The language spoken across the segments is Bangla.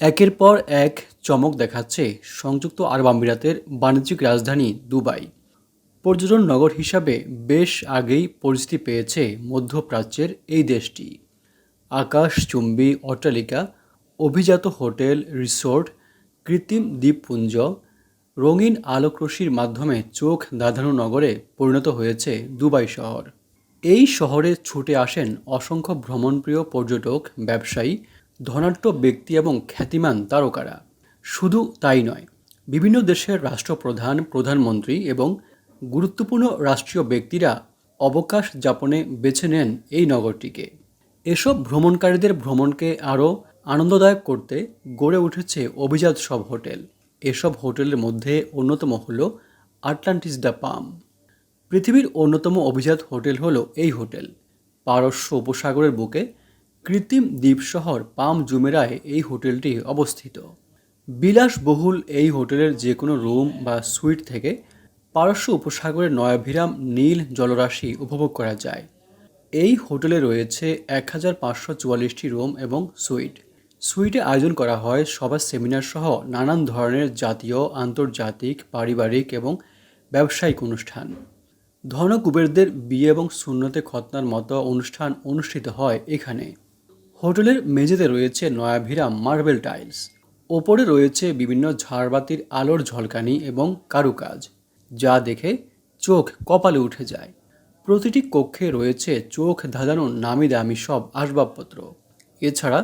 একের পর এক চমক দেখাচ্ছে সংযুক্ত আরব আমিরাতের বাণিজ্যিক রাজধানী দুবাই। পর্যটন নগর হিসাবে বেশ আগেই পরিচিতি পেয়েছে মধ্যপ্রাচ্যের এই দেশটি। আকাশচুম্বী অট্টালিকা, অভিজাত হোটেল, রিসোর্ট, কৃত্রিম দ্বীপপুঞ্জ, রঙিন আলোকরশ্মির মাধ্যমে চোখ ধাঁধানো নগরে পরিণত হয়েছে দুবাই শহর। এই শহরে ছুটে আসেন অসংখ্য ভ্রমণপ্রিয় পর্যটক, ব্যবসায়ী ধনাঢ্য ব্যক্তি এবং খ্যাতিমান তারকারা। শুধু তাই নয়, বিভিন্ন দেশের রাষ্ট্রপ্রধান, প্রধানমন্ত্রী এবং গুরুত্বপূর্ণ রাষ্ট্রীয় ব্যক্তিরা অবকাশ যাপনে বেছে নেন এই নগরটিকে। এসব ভ্রমণকারীদের ভ্রমণকে আরও আনন্দদায়ক করতে গড়ে উঠেছে অভিজাত সব হোটেল। এসব হোটেলের মধ্যে অন্যতম হল আটলান্টিস দ্য পাম। পৃথিবীর অন্যতম অভিজাত হোটেল হলো এই হোটেল। পারস্য উপসাগরের বুকে কৃত্রিম দ্বীপ শহর পাম জুমেরায় এই হোটেলটি অবস্থিত। বিলাসবহুল এই হোটেলের যে কোনো রুম বা সুইট থেকে পারস্য উপসাগরের নয়াভিরাম নীল জলরাশি উপভোগ করা যায়। এই হোটেলে রয়েছে এক হাজার পাঁচশো চুয়াল্লিশটি রুম এবং সুইট। সুইটে আয়োজন করা হয় সবার সেমিনার সহ নানান ধরনের জাতীয়, আন্তর্জাতিক, পারিবারিক এবং ব্যবসায়িক অনুষ্ঠান। ধন কুবেরদের বিয়ে এবং শূন্যতে খতনার মতো অনুষ্ঠান অনুষ্ঠিত হয় এখানে। হোটেলের মেঝেতে রয়েছে নয়াভিরাম মার্বেল টাইলস। ওপরে রয়েছে বিভিন্ন ঝাড়বাতির আলোর ঝলকানি এবং কারুকাজ, যা দেখে চোখ কপালে উঠে যায়। প্রতিটি কক্ষে রয়েছে চোখ ধাঁধানো নামি দামি সব আসবাবপত্র। এছাড়া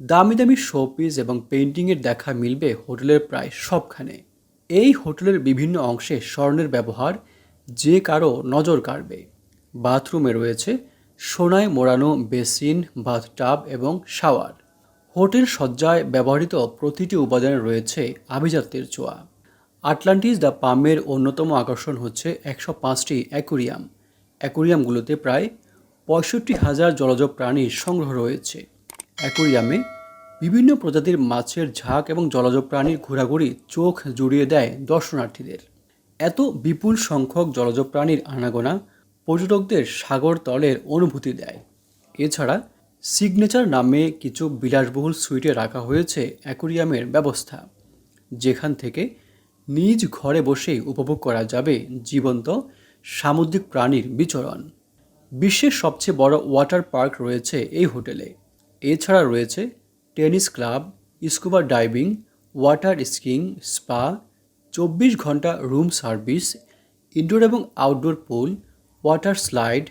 দামি দামি শোপিস এবং পেন্টিংয়ের দেখা মিলবে হোটেলের প্রায় সবখানে। এই হোটেলের বিভিন্ন অংশে স্বর্ণের ব্যবহার যে কারও নজর কাড়বে। বাথরুমে রয়েছে সোনায় মোড়ানো বেসিন, বাথটাব এবং শাওয়ার। হোটেল সজ্জায় ব্যবহৃত প্রতিটি উপাদানে রয়েছে আভিজাত্যের চোয়া। আটলান্টিস দ্য পামের অন্যতম আকর্ষণ হচ্ছে একশো পাঁচটি অ্যাকুরিয়াম। অ্যাকুরিয়ামগুলোতে প্রায় পঁয়ষট্টি হাজার জলজ প্রাণীর সংগ্রহ রয়েছে। অ্যাকুরিয়ামে বিভিন্ন প্রজাতির মাছের ঝাঁক এবং জলজ প্রাণীর ঘোরাঘুরি চোখ জুড়িয়ে দেয় দর্শনার্থীদের। এত বিপুল সংখ্যক জলজ প্রাণীর আনাগোনা পর্যটকদের সাগর তলের অনুভূতি দেয়। এছাড়া সিগনেচার নামে কিছু বিলাসবহুল সুইটে রাখা হয়েছে অ্যাকুরিয়ামের ব্যবস্থা, যেখান থেকে নিজ ঘরে বসেই উপভোগ করা যাবে জীবন্ত, সামুদ্রিক প্রাণীর বিচরণ। বিশ্বের সবচেয়ে বড় ওয়াটার পার্ক রয়েছে এই হোটেলে। এছাড়া রয়েছে tennis club scuba diving water skiing spa চব্বিশ ঘণ্টা রুম সার্ভিস ইনডোর এবং outdoor pool water slide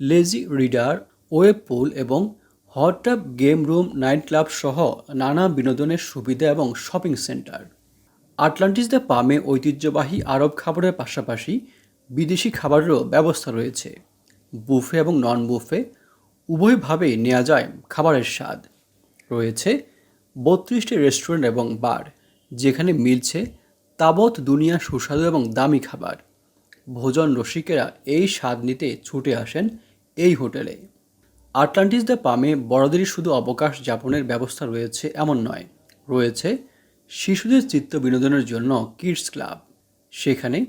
lazy reader wave pool এবং hot tub game room night club সহ নানা বিনোদনের সুবিধা এবং শপিং সেন্টার আটলান্টিস দ্য পামে ঐতিহ্যবাহী আরব খাবারের পাশাপাশি বিদেশি খাবারেরও ব্যবস্থা রয়েছে। বুফে এবং নন বুফে উভয়ভাবেই নেওয়া যায় খাবারের স্বাদ। রয়েছে বত্রিশটি রেস্টুরেন্ট এবং বার যেখানে মিলছে তাবৎ দুনিয়া সুস্বাদু এবং দামি খাবার। ভোজন রসিকেরা এই স্বাদ নিতে ছুটে আসেন এই হোটেলে। আটলান্টিস দ্য পামে বড়দেরই শুধু অবকাশ যাপনের ব্যবস্থা রয়েছে এমন নয়, রয়েছে শিশুদের চিত্ত বিনোদনের জন্য কিডস ক্লাব। সেখানে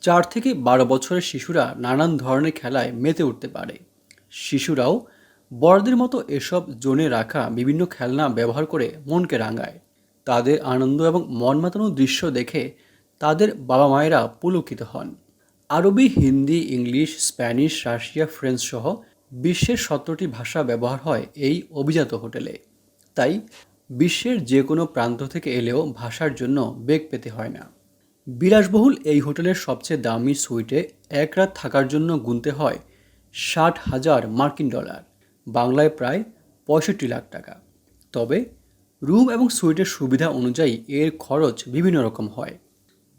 চার থেকে বারো বছরের শিশুরা নানান ধরনের খেলায় মেতে উঠতে পারে। শিশুরাও বড়দের মতো এসব জোনে রাখা বিভিন্ন খেলনা ব্যবহার করে মনকে রাঙায়। তাদের আনন্দ এবং মন মাতানো দৃশ্য দেখে তাদের বাবা মায়েরা পুলকিত হন। আরবি, Hindi, English, Spanish, Russia, French সহ বিশ্বের সতেরোটি ভাষা ব্যবহার হয় এই অভিজাত হোটেলে। তাই বিশ্বের যে কোনো প্রান্ত থেকে এলেও ভাষার জন্য বেগ পেতে হয় না। বিলাসবহুল এই হোটেলের সবচেয়ে দামি সুইটে এক রাত থাকার জন্য গুনতে হয় ষাট হাজার মার্কিন ডলার, বাংলায় প্রায় পঁয়ষট্টি লাখ টাকা। তবে রুম এবং সুইটের সুবিধা অনুযায়ী এর খরচ বিভিন্ন রকম হয়।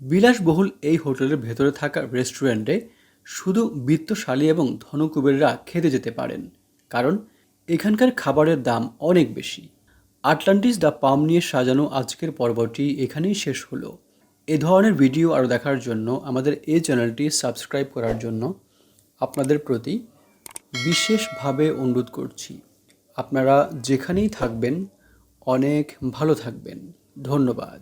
বিলাসবহুল এই হোটেলের ভেতরে থাকা রেস্টুরেন্টে শুধু বৃত্তশালী এবং ধনকুবেররা খেতে যেতে পারেন, কারণ এখানকার খাবারের দাম অনেক বেশি। আটলান্টিস দ্য পাম নিয়ে সাজানো আজকের পর্বটি এখানেই শেষ হলো। এ ধরনের ভিডিও আরও দেখার জন্য আমাদের এই চ্যানেলটি সাবস্ক্রাইব করার জন্য আপনাদের প্রতি বিশেষভাবে অনুরোধ করছি। আপনারা যেখানেই থাকবেন, অনেক ভালো থাকবেন। ধন্যবাদ।